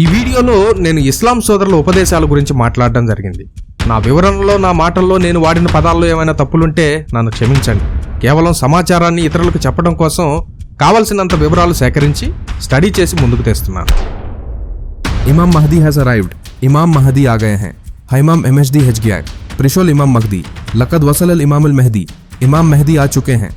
ఈ వీడియోలో నేను ఇస్లాం సోదరుల ఉపదేశాల గురించి మాట్లాడడం జరిగింది. నా వివరణలో నా మాటల్లో నేను వాడిన పదాల్లో ఏమైనా తప్పులుంటే నన్ను క్షమించండి. కేవలం సమాచారాన్ని ఇతరులకు చెప్పడం కోసం కావలసినంత వివరాలు సేకరించి స్టడీ చేసి ముందుకు తెస్తున్నాను. ఇమామ్ మహదీ హెస్ అరైవ్డ్ ఇమామ్ మహదీ ఆగయ హై. హైమామ్ ఎంఎస్డి హెచ్ గియా ప్రిషోల్ ఇమామ్ మహదీ. లకద్ వసల్ ఇమామ్ ఉల్ మెహదీ. ఇమామ్ మెహదీ ఆ చుకే హై.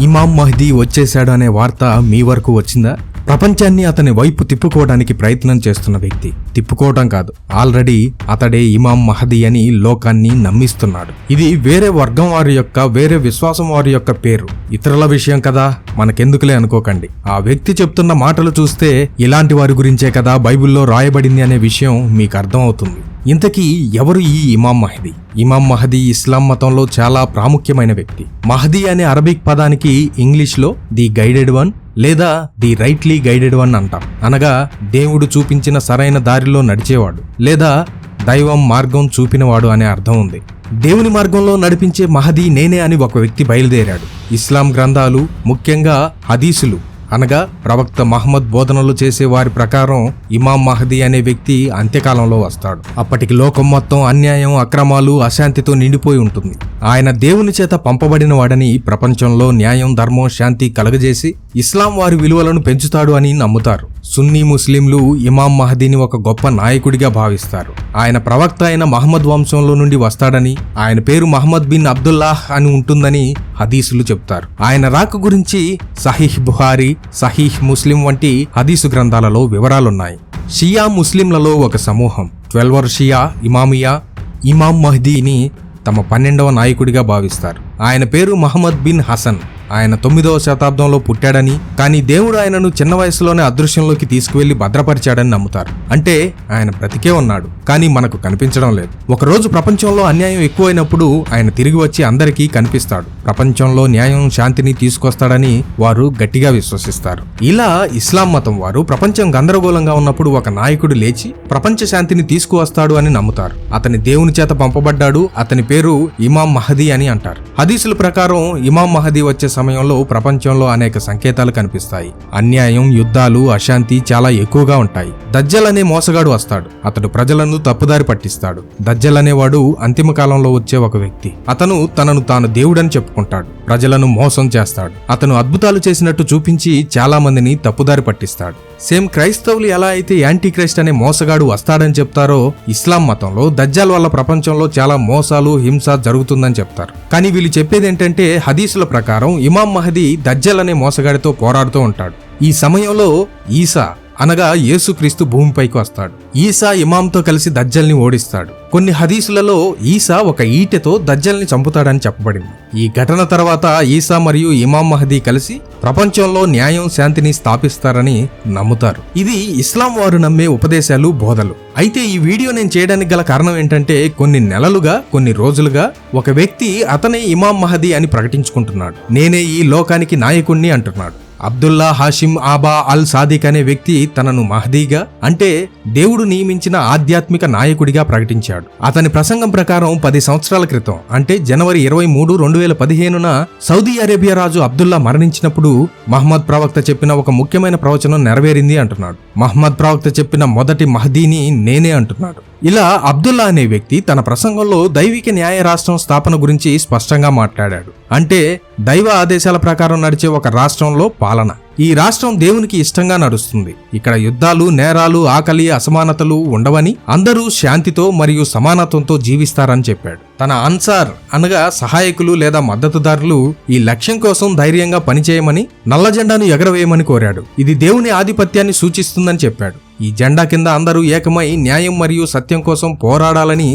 ఇమామ్ మహదీ వచ్చేశాడు అనే వార్త మీ వరకు వచ్చిందా? ప్రపంచాన్ని అతని వైపు తిప్పుకోవడానికి ప్రయత్నం చేస్తున్న వ్యక్తి. తిప్పుకోవటం కాదు. ఆల్రెడీ అతడే ఇమాం మహదీ అని లోకాన్ని నమ్మిస్తున్నాడు. ఇది వేరే వర్గం వారి యొక్క వేరే విశ్వాసం వారి యొక్క పేరు. ఇతరుల విషయం కదా మనకెందుకులే అనుకోకండి. ఆ వ్యక్తి చెప్తున్న మాటలు చూస్తే ఇలాంటి వారి గురించే కదా బైబిల్లో రాయబడింది అనే విషయం మీకు అర్థమవుతుంది. ఇంతకీ ఎవరు ఈ ఇమాం మహదీ? ఇమాం మహదీ ఇస్లాం మతంలో చాలా ప్రాముఖ్యమైన వ్యక్తి. మహదీ అనే అరబిక్ పదానికి ఇంగ్లీష్లో ది గైడెడ్ వన్ లేదా ది రైట్లీ గైడెడ్ వన్ అంటాం. అనగా దేవుడు చూపించిన సరైన దారిలో నడిచేవాడు లేదా దైవం మార్గం చూపినవాడు అనే అర్థం ఉంది. దేవుని మార్గంలో నడిపించే మహదీ నేనే అని ఒక వ్యక్తి బయలుదేరాడు. ఇస్లాం గ్రంథాలు ముఖ్యంగా హదీసులు అనగా ప్రవక్త మహమ్మద్ బోధనలు చేసే వారి ప్రకారం ఇమాం మహదీ అనే వ్యక్తి అంత్యకాలంలో వస్తాడు. అప్పటికి లోకం మొత్తం అన్యాయం అక్రమాలు అశాంతితో నిండిపోయి ఉంటుంది. ఆయన దేవుని చేత పంపబడిన వాడని ప్రపంచంలో న్యాయం ధర్మం శాంతి కలగజేసి ఇస్లాం వారి విలువలను పెంచుతాడు అని నమ్ముతారు. సున్నీ ముస్లింలు ఇమాం మహదీని ఒక గొప్ప నాయకుడిగా భావిస్తారు. ఆయన ప్రవక్త అయిన మహమ్మద్ వంశంలో నుండి వస్తాడని ఆయన పేరు మహమ్మద్ బిన్ అబ్దుల్లాహ్ అని ఉంటుందని హదీసులు చెప్తారు. ఆయన రాక గురించి సహీహ్ బుహారీ సహీహ్ ముస్లిం వంటి హదీసు గ్రంథాలలో వివరాలున్నాయి. షియా ముస్లింలలో ఒక సమూహం. ట్వెల్వర్ షియా ఇమామియా ఇమాం మహదీని తమ పన్నెండవ నాయకుడిగా భావిస్తారు. ఆయన పేరు మహమ్మద్ బిన్ హసన్. ఆయన తొమ్మిదవ శతాబ్దంలో పుట్టాడని కానీ దేవుడు ఆయనను చిన్న వయసులోనే అదృశ్యంలోకి తీసుకువెళ్ళి భద్రపరిచాడని నమ్ముతారు. అంటే ఆయన బ్రతికే ఉన్నాడు కానీ మనకు కనిపించడం లేదు. ఒకరోజు ప్రపంచంలో అన్యాయం ఎక్కువైనప్పుడు ఆయన తిరిగి వచ్చి అందరికీ కనిపిస్తాడు. ప్రపంచంలో న్యాయం శాంతిని తీసుకొస్తాడని వారు గట్టిగా విశ్వసిస్తారు. ఇలా ఇస్లాం మతం వారు ప్రపంచం గందరగోళంగా ఉన్నప్పుడు ఒక నాయకుడు లేచి ప్రపంచ శాంతిని తీసుకువస్తాడు అని నమ్ముతారు. అతని దేవుని చేత పంపబడ్డాడు అతని పేరు ఇమాం మహదీ అని అంటారు. హదీసుల ప్రకారం ఇమాం మహదీ వచ్చే సమయంలో ప్రపంచంలో అనేక సంకేతాలు కనిపిస్తాయి. అన్యాయం యుద్ధాలు అశాంతి చాలా ఎక్కువగా ఉంటాయి. దజ్జల్ అనే మోసగాడు వస్తాడు. అతడు ప్రజలను తప్పుదారి పట్టిస్తాడు. దజ్జల్ అనేవాడు అంతిమ కాలంలో వచ్చే ఒక వ్యక్తి. అతను తనను తాను దేవుడని చెప్పుకుంటాడు. ప్రజలను మోసం చేస్తాడు. అతను అద్భుతాలు చేసినట్టు చూపించి చాలా మందిని తప్పుదారి పట్టిస్తాడు. సేమ్ క్రైస్తవులు ఎలా అయితే యాంటీ క్రైస్ట్ అనే మోసగాడు వస్తాడని చెప్తారో ఇస్లాం మతంలో దజ్జాల్ వల్ల ప్రపంచంలో చాలా మోసాలు హింస జరుగుతుందని చెప్తారు. కానీ వీళ్ళు చెప్పేది ఏంటంటే హదీసుల ప్రకారం ఇమాం మహదీ దజ్జల్ అనే మోసగాడితో పోరాడుతూ ఉంటాడు. ఈ సమయంలో ఈసా అనగా యేసుక్రీస్తు భూమిపైకి వస్తాడు. ఈసా ఇమాంతో కలిసి దజ్జల్ని ఓడిస్తాడు. కొన్ని హదీసులలో ఈసా ఒక ఈటెతో దజ్జల్ని చంపుతాడని చెప్పబడింది. ఈ ఘటన తర్వాత ఈసా మరియు ఇమాం మహదీ కలిసి ప్రపంచంలో న్యాయం శాంతిని స్థాపిస్తారని నమ్ముతారు. ఇది ఇస్లాం వారు నమ్మే ఉపదేశాలు బోధలు. అయితే ఈ వీడియో నేను చేయడానికి గల కారణం ఏంటంటే కొన్ని నెలలుగా కొన్ని రోజులుగా ఒక వ్యక్తి అతనే ఇమాం మహదీ అని ప్రకటించుకుంటున్నాడు. నేనే ఈ లోకానికి నాయకుణ్ణి అంటున్నాడు. Abdullah Hashim Aba al Sadiq అనే వ్యక్తి తనను మహదీగా అంటే దేవుడు నియమించిన ఆధ్యాత్మిక నాయకుడిగా ప్రకటించాడు. అతని ప్రసంగం ప్రకారం పది సంవత్సరాల క్రితం అంటే జనవరి ఇరవై మూడు రెండు వేల పదిహేనున సౌదీ అరేబియా రాజు అబ్దుల్లా మరణించినప్పుడు మహమ్మద్ ప్రవక్త చెప్పిన ఒక ముఖ్యమైన ప్రవచనం నెరవేరింది అంటున్నాడు. మహమ్మద్ ప్రవక్త చెప్పిన మొదటి మహదీని నేనే అంటున్నాడు. ఇలా అబ్దుల్లా అనే వ్యక్తి తన ప్రసంగంలో దైవిక న్యాయ రాష్ట్రం స్థాపన గురించి స్పష్టంగా మాట్లాడాడు. అంటే దైవ ఆదేశాల ప్రకారం నడిచే ఒక రాష్ట్రంలో పాలన. ఈ రాష్ట్రం దేవునికి ఇష్టంగా నడుస్తుంది. ఇక్కడ యుద్ధాలు నేరాలు ఆకలి అసమానతలు ఉండవని అందరూ శాంతితో మరియు సమానత్వంతో జీవిస్తారని చెప్పాడు. తన అన్సార్ అనగా సహాయకులు లేదా మద్దతుదారులు ఈ లక్ష్యం కోసం ధైర్యంగా పనిచేయమని నల్ల జెండాను ఎగరవేయమని కోరాడు. ఇది దేవుని ఆధిపత్యాన్ని సూచిస్తుందని చెప్పాడు. ఈ జెండా కింద అందరూ ఏకమై న్యాయం మరియు సత్యం కోసం పోరాడాలని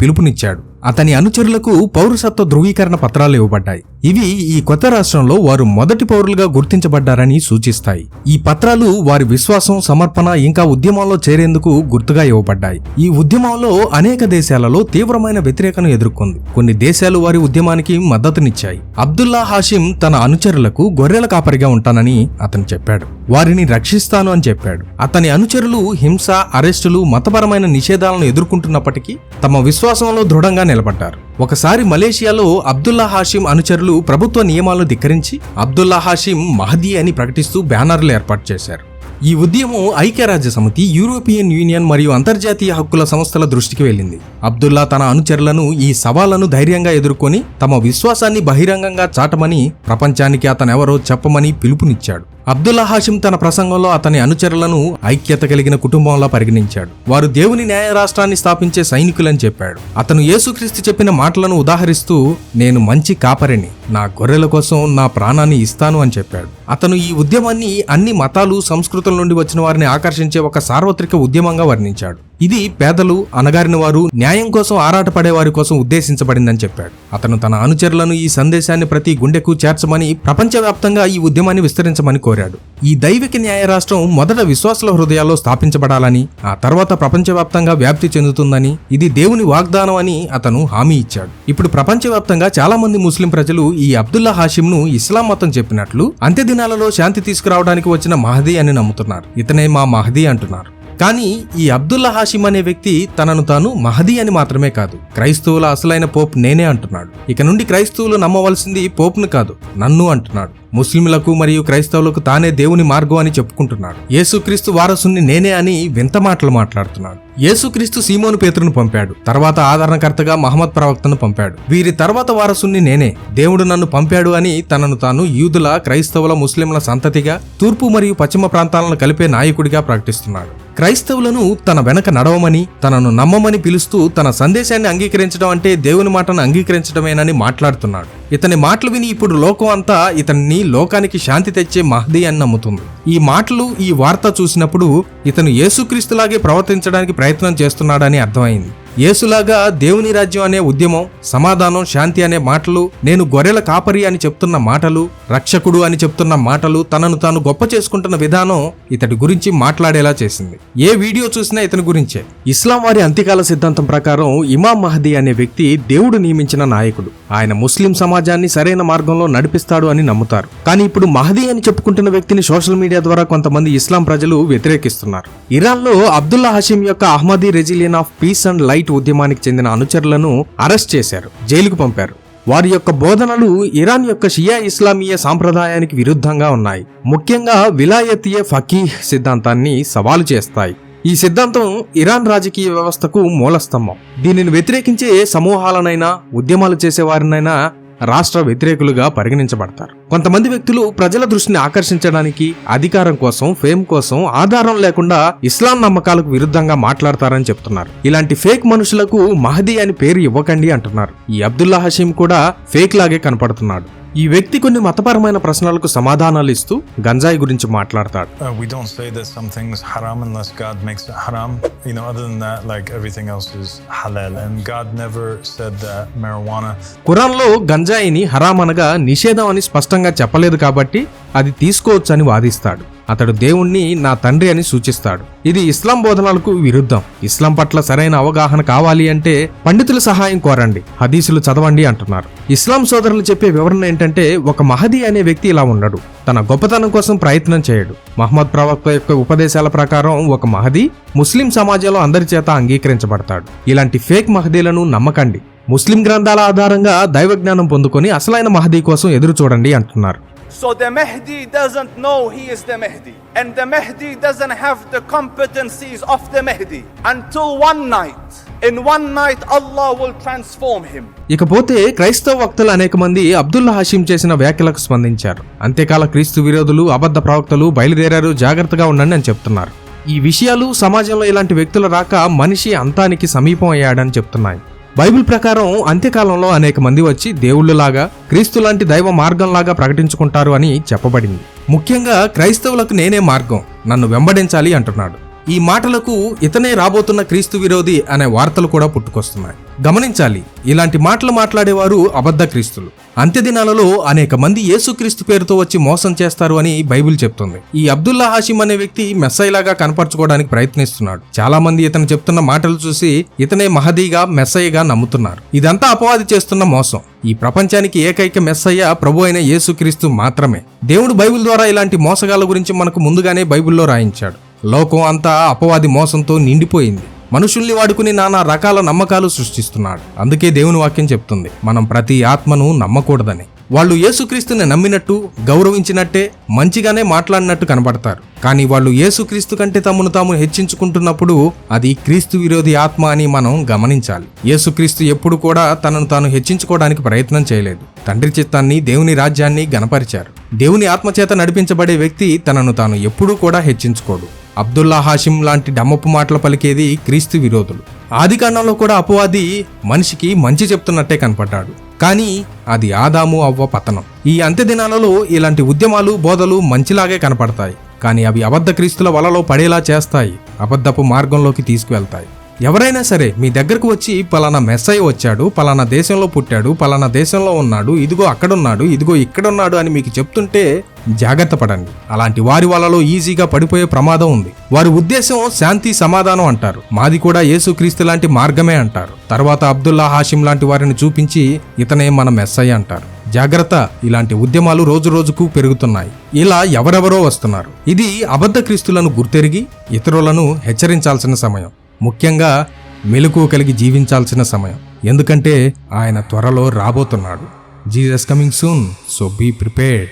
పిలుపునిచ్చాడు. అతని అనుచరులకు పౌరసత్వ ధృవీకరణ పత్రాలు ఇవ్వబడ్డాయి. ఇవి ఈ కొత్త రాష్ట్రంలో వారు మొదటి పౌరులుగా గుర్తించబడ్డారని సూచిస్తాయి. ఈ పత్రాలు వారి విశ్వాసం సమర్పణ ఇంకా ఉద్యమంలో చేరేందుకు గుర్తుగా ఇవ్వబడ్డాయి. ఈ ఉద్యమంలో అనేక దేశాలలో తీవ్రమైన వ్యతిరేకను ఎదుర్కొంది. కొన్ని దేశాలు వారి ఉద్యమానికి మద్దతునిచ్చాయి. అబ్దుల్లా హాషిం తన అనుచరులకు గొర్రెల కాపరిగా ఉంటానని అతను చెప్పాడు. వారిని రక్షిస్తాను అని చెప్పాడు. అతని అనుచరులు హింస అరెస్టులు మతపరమైన నిషేధాలను ఎదుర్కొంటున్నప్పటికీ తమ విశ్వాసంలో దృఢంగా నిలబడ్డారు. ఒకసారి మలేషియాలో అబ్దుల్లా హాషిం అనుచరులు ప్రభుత్వ నియమాలను ధిక్కరించి అబ్దుల్లా హాషిం మహదీ అని ప్రకటిస్తూ బ్యానర్లు ఏర్పాటు చేశారు. ఈ ఉద్యమం ఐక్యరాజ్య సమితి యూరోపియన్ యూనియన్ మరియు అంతర్జాతీయ హక్కుల సంస్థల దృష్టికి వెళ్ళింది. అబ్దుల్లా తన అనుచరులను ఈ సవాళ్ళను ధైర్యంగా ఎదుర్కొని తమ విశ్వాసాన్ని బహిరంగంగా చాటమని ప్రపంచానికి అతనెవరో చెప్పమని పిలుపునిచ్చాడు. అబ్దుల్లా హాషిం తన ప్రసంగంలో అతని అనుచరులను ఐక్యత కలిగిన కుటుంబంలా పరిగణించాడు. వారు దేవుని న్యాయ రాష్ట్రాన్ని స్థాపించే సైనికులని చెప్పాడు. అతను యేసుక్రీస్తు చెప్పిన మాటలను ఉదాహరిస్తూ నేను మంచి కాపరిని. నా గొర్రెల కోసం నా ప్రాణాన్ని ఇస్తాను అని చెప్పాడు. అతను ఈ ఉద్యమాన్ని అన్ని మతాలు సంస్కృతుల నుండి వచ్చిన వారిని ఆకర్షించే ఒక సార్వత్రిక ఉద్యమంగా వర్ణించాడు. ఇది పేదలు అనగారిన వారు న్యాయం కోసం ఆరాటపడే వారి కోసం ఉద్దేశించబడిందని చెప్పాడు. అతను తన అనుచరులను ఈ సందేశాన్ని ప్రతి గుండెకు చేర్చమని ప్రపంచవ్యాప్తంగా ఈ ఉద్యమాన్ని విస్తరించమని కోరాడు. ఈ దైవిక న్యాయ రాష్ట్రం మొదట విశ్వాసుల హృదయాల్లో స్థాపించబడాలని ఆ తర్వాత ప్రపంచవ్యాప్తంగా వ్యాప్తి చెందుతుందని ఇది దేవుని వాగ్దానం అని అతను హామీ ఇచ్చాడు. ఇప్పుడు ప్రపంచవ్యాప్తంగా చాలా మంది ముస్లిం ప్రజలు ఈ అబ్దుల్లా హాషింను ఇస్లాం మతం చెప్పినట్లు అంత్యదినాలలో శాంతి తీసుకురావడానికి వచ్చిన మహదీ అని నమ్ముతున్నారు. ఇతనే మా మహదీ అంటున్నారు. కానీ ఈ అబ్దుల్లా హాషిం అనే వ్యక్తి తనను తాను మహదీ అని మాత్రమే కాదు. క్రైస్తవుల అసలైన పోప్ నేనే అంటున్నాడు. ఇక నుండి క్రైస్తవులు నమ్మవలసింది పోప్ను కాదు నన్ను అంటున్నాడు. ముస్లింలకు మరియు క్రైస్తవులకు తానే దేవుని మార్గం అని చెప్పుకుంటున్నాడు. యేసుక్రీస్తు వారసుని నేనే అని వింత మాటలు మాట్లాడుతున్నాడు. యేసుక్రీస్తు సీమోను పేతురును పంపాడు. తర్వాత ఆదరణకర్తగా మహమ్మద్ ప్రవక్తను పంపాడు. వీరి తర్వాత వారసుని నేనే. దేవుడు నన్ను పంపాడు అని తనను తాను యూదుల క్రైస్తవుల ముస్లింల సంతతిగా తూర్పు మరియు పశ్చిమ ప్రాంతాలను కలిపే నాయకుడిగా ప్రకటిస్తున్నాడు. క్రైస్తవులను తన వెనక నడవమని తనను నమ్మమని పిలుస్తూ తన సందేశాన్ని అంగీకరించడం అంటే దేవుని మాటను అంగీకరించడమేనని మాట్లాడుతున్నాడు. ఇతని మాటలు విని ఇప్పుడు లోకం అంతా ఇతన్ని లోకానికి శాంతి తెచ్చే మహదీ అని నమ్ముతుంది. ఈ మాటలు ఈ వార్త చూసినప్పుడు ఇతను యేసుక్రీస్తులాగే ప్రవర్తించడానికి ప్రయత్నం చేస్తున్నాడని అర్థమైంది. యేసులాగా దేవుని రాజ్యం అనే ఉద్యమం సమాధానం శాంతి అనే మాటలు నేను గొర్రెల కాపరి అని చెప్తున్న మాటలు రక్షకుడు అని చెప్తున్న మాటలు తనను తాను గొప్ప చేసుకుంటున్న విధానం ఇతడి గురించి మాట్లాడేలా చేసింది. ఏ వీడియో చూసినా ఇతని గురించే. ఇస్లాం వారి అంత్యకాల సిద్ధాంతం ప్రకారం ఇమాం మహదీ అనే వ్యక్తి దేవుడు నియమించిన నాయకుడు. ఆయన ముస్లిం సమాజాన్ని సరైన మార్గంలో నడిపిస్తాడు అని నమ్ముతారు. కానీ ఇప్పుడు మహదీ అని చెప్పుకుంటున్న వ్యక్తిని సోషల్ మీడియా ద్వారా కొంతమంది ఇస్లాం ప్రజలు వ్యతిరేకిస్తున్నారు. ఇరాన్లో అబ్దుల్లా హషీం యొక్క Ahmadi religion of peace and light ఉద్యమానికి చెందిన అనుచరులను అరెస్ట్ చేశారు జైలుకు పంపారు. వారి యొక్క బోధనలు ఇరాన్ యొక్క షియా ఇస్లామీయ సాంప్రదాయానికి విరుద్ధంగా ఉన్నాయి. ముఖ్యంగా విలాయతీయ ఫకీహ్ సిద్ధాంతాన్ని సవాలు చేస్తాయి. ఈ సిద్ధాంతం ఇరాన్ రాజకీయ వ్యవస్థకు మూలస్తంభం. దీనిని వ్యతిరేకించే సమూహాలనైనా ఉద్యమాలు చేసేవారినైనా రాష్ట్ర వ్యతిరేకులుగా పరిగణించబడతారు. కొంతమంది వ్యక్తులు ప్రజల దృష్టిని ఆకర్షించడానికి అధికారం కోసం ఫేమ్ కోసం ఆధారం లేకుండా ఇస్లాం నమ్మకాలకు విరుద్ధంగా మాట్లాడతారని చెప్తున్నారు ఇలాంటి ఫేక్ మనుషులకు మహదీ అని పేరు ఇవ్వకండి అంటున్నారు ఈ అబ్దుల్లా హషీం కూడా ఫేక్ లాగే కనపడుతున్నాడు ఈ వ్యక్తి కొన్ని మతపరమైన ప్రశ్నలకు సమాధానాలు ఇస్తూ గంజాయి గురించి మాట్లాడతాడు Uh, we don't say that something's haram unless God makes it haram. You know, other than that, like everything else is halal. And God never said that marijuana ఖురాన్లో గంజాయిని హరాం అనగా నిషేధం అని స్పష్టంగా చెప్పలేదు కాబట్టి అది తీసుకోవచ్చని వాదిస్తాడు. అతడు దేవుణ్ణి నా తండ్రి అని సూచిస్తాడు. ఇది ఇస్లాం బోధనలకు విరుద్ధం. ఇస్లాం పట్ల సరైన అవగాహన కావాలి అంటే పండితుల సహాయం కోరండి. హదీసులు చదవండి అంటున్నారు. ఇస్లాం సోదరులు చెప్పే వివరణ ఏంటంటే ఒక మహదీ అనే వ్యక్తి ఇలా ఉండడు. తన గొప్పతనం కోసం ప్రయత్నం చేయడు. మహమ్మద్ ప్రవక్త యొక్క ఉపదేశాల ప్రకారం ఒక మహదీ ముస్లిం సమాజంలో అందరి చేత అంగీకరించబడతాడు. ఇలాంటి ఫేక్ మహదీలను నమ్మకండి. ముస్లిం గ్రంథాల ఆధారంగా దైవజ్ఞానం పొందుకొని అసలైన మహదీ కోసం ఎదురు చూడండి అంటున్నారు So the Mahdi doesn't know he is the Mahdi. And the Mahdi doesn't have the competencies of the Mahdi. Until one night, in one night, Allah will transform him. ఇకపోతే క్రైస్తవ వక్తలు అనేక మంది అబ్దుల్లా హషీం చేసిన వ్యాఖ్యలకు స్పందించారు అంతేకాల క్రీస్తు విరోధులు అబద్ధ ప్రవక్తలు బయలుదేరారు జాగ్రత్తగా ఉండండి అని చెప్తున్నారు ఈ విషయాలు సమాజంలో ఇలాంటి వ్యక్తుల రాక మనిషి అంతానికి సమీపం అయ్యాడని చెప్తున్నాయి బైబిల్ ప్రకారం అంత్యకాలంలో అనేక మంది వచ్చి దేవుళ్ళలాగా క్రీస్తు లాంటి దైవ మార్గంలాగా ప్రకటించుకుంటారు అని చెప్పబడింది. ముఖ్యంగా క్రైస్తవులకు నేనే మార్గం నన్ను వెంబడించాలి అంటున్నాడు. ఈ మాటలకు ఇతనే రాబోతున్న క్రీస్తు విరోధి అనే వార్తలు కూడా పుట్టుకొస్తున్నాయి. గమనించాలి. ఇలాంటి మాటలు మాట్లాడేవారు అబద్ధ క్రీస్తులు. అంత్యదినాలలో అనేక మంది యేసుక్రీస్తు పేరుతో వచ్చి మోసం చేస్తారు అని బైబిల్ చెప్తుంది. ఈ అబ్దుల్లా హాషిం అనే వ్యక్తి మెస్సైలాగా కనపరచుకోవడానికి ప్రయత్నిస్తున్నాడు. చాలా మంది ఇతను చెప్తున్న మాటలు చూసి ఇతనే మహదీగా మెస్సయ్యగా నమ్ముతున్నారు. ఇదంతా అపవాది చేస్తున్న మోసం. ఈ ప్రపంచానికి ఏకైక మెస్సయ్య ప్రభు అయిన యేసుక్రీస్తు మాత్రమే. దేవుడు బైబిల్ ద్వారా ఇలాంటి మోసగాల గురించి మనకు ముందుగానే బైబిల్లో రాయించాడు. లోకం అంతా అపవాది మోసంతో నిండిపోయింది. మనుషుల్ని వాడుకుని నానా రకాల నమ్మకాలు సృష్టిస్తున్నాడు. అందుకే దేవుని వాక్యం చెప్తుంది మనం ప్రతి ఆత్మను నమ్మకూడదని. వాళ్ళు యేసుక్రీస్తుని నమ్మినట్టు గౌరవించినట్టే మంచిగానే మాట్లాడినట్టు కనబడతారు. కానీ వాళ్ళు యేసుక్రీస్తు కంటే తమను తాము హెచ్చించుకుంటున్నప్పుడు అది క్రీస్తు విరోధి ఆత్మ అని మనం గమనించాలి. యేసుక్రీస్తు ఎప్పుడు కూడా తనను తాను హెచ్చించుకోవడానికి ప్రయత్నం చేయలేదు. తండ్రి చిత్తాన్ని దేవుని రాజ్యాన్ని గనపరిచారు దేవుని ఆత్మచేత నడిపించబడే వ్యక్తి తనను తాను ఎప్పుడూ కూడా హెచ్చించుకోడు. అబ్దుల్లా హాషిం లాంటి డమ్మపు మాటలు పలికేది క్రీస్తు విరోధులు. ఆదికాండంలో కూడా అపవాది మనిషికి మంచి చెప్తున్నట్టే కనపడ్డాడు. కానీ అది ఆదాము అవ్వ పతనం. ఈ అంత్య దినాలలో ఇలాంటి ఉద్యమాలు బోధలు మంచిలాగే కనపడతాయి. కానీ అవి అబద్ధ క్రీస్తుల వలలో పడేలా చేస్తాయి అబద్ధపు మార్గంలోకి తీసుకువెళ్తాయి. ఎవరైనా సరే మీ దగ్గరకు వచ్చి పలానా మెస్సై వచ్చాడు పలానా దేశంలో పుట్టాడు పలానా దేశంలో ఉన్నాడు ఇదిగో అక్కడున్నాడు ఇదిగో ఇక్కడున్నాడు అని మీకు చెప్తుంటే జాగ్రత్త పడండి. అలాంటి వారి వాళ్ళలో ఈజీగా పడిపోయే ప్రమాదం ఉంది. వారి ఉద్దేశం శాంతి సమాధానం అంటారు. మాది కూడా యేసుక్రీస్తు లాంటి మార్గమే అంటారు. తర్వాత అబ్దుల్లా హాషిం లాంటి వారిని చూపించి ఇతనే మన మెస్సై అంటారు. జాగ్రత్త ఇలాంటి ఉద్యమాలు రోజు రోజుకు పెరుగుతున్నాయి. ఇలా ఎవరెవరో వస్తున్నారు. ఇది అబద్ధ క్రీస్తులను గుర్తెరిగి ఇతరులను హెచ్చరించాల్సిన సమయం. ముఖ్యంగా మెలకు కలిగి జీవించాల్సిన సమయం. ఎందుకంటే ఆయన త్వరలో రాబోతున్నాడు. Jesus coming soon so be prepared